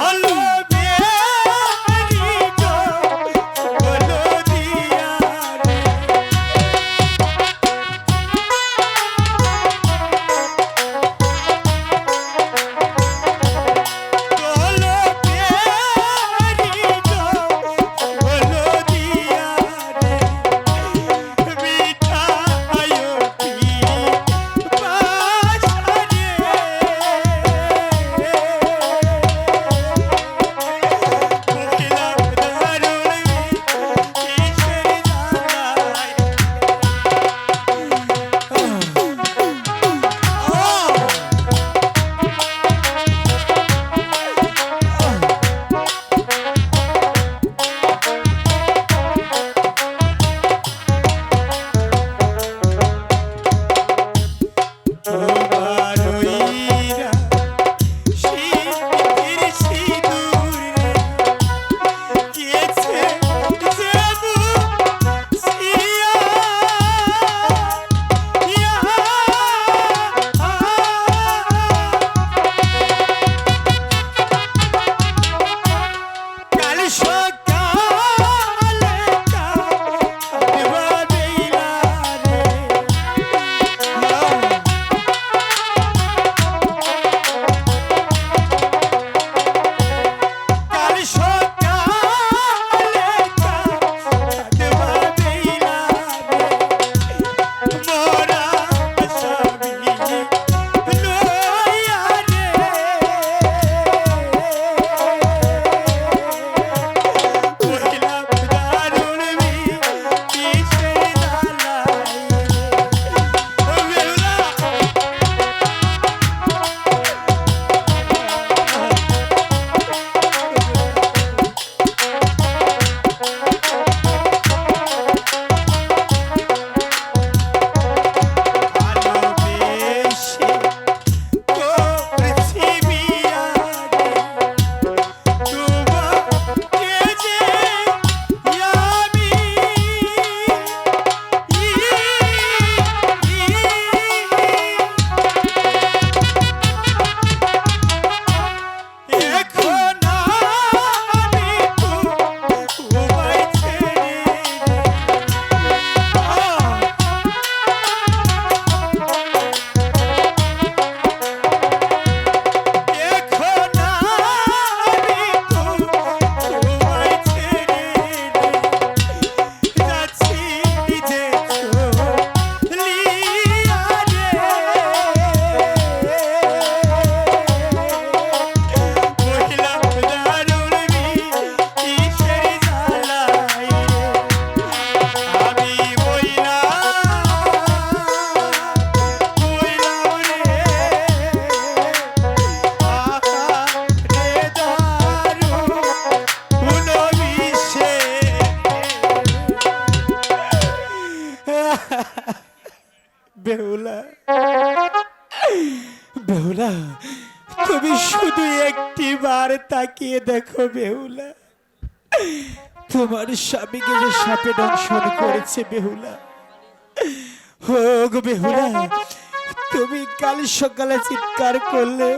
அன்பு তুমি শুধু একটি বার তাকিয়ে দেখো বেহুলা। তোমার স্বামীকে যে সাপে দংশন করেছে বেহুলা। হোক বেহুলা, তুমি কাল সকালে চিৎকার করলে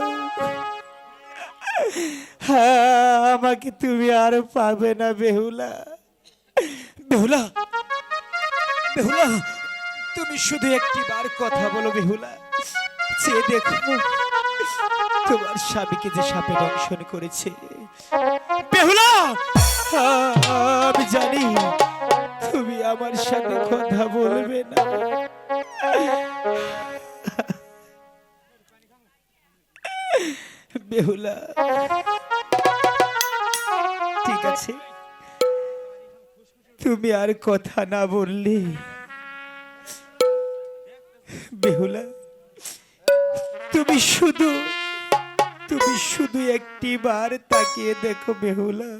হ্যাঁ আমাকে তুমি আর পাবে না বেহুলা। বেহুলা বেহুলা, তুমি শুধু একটি বার কথা বলো বেহুলা। যে দেখো তোমার স্বামীকে যে সাপে দংশন করেছে। বেহুলা, আমি জানি তুমি আমার সাথে কথা বলবে না। বেহুলা, ঠিক আছে। তুমি আর কথা না বললে। বেহুলা তুমি শুধু তুমি শুধু একটি বার তাকিয়ে দেখো বেহুলা।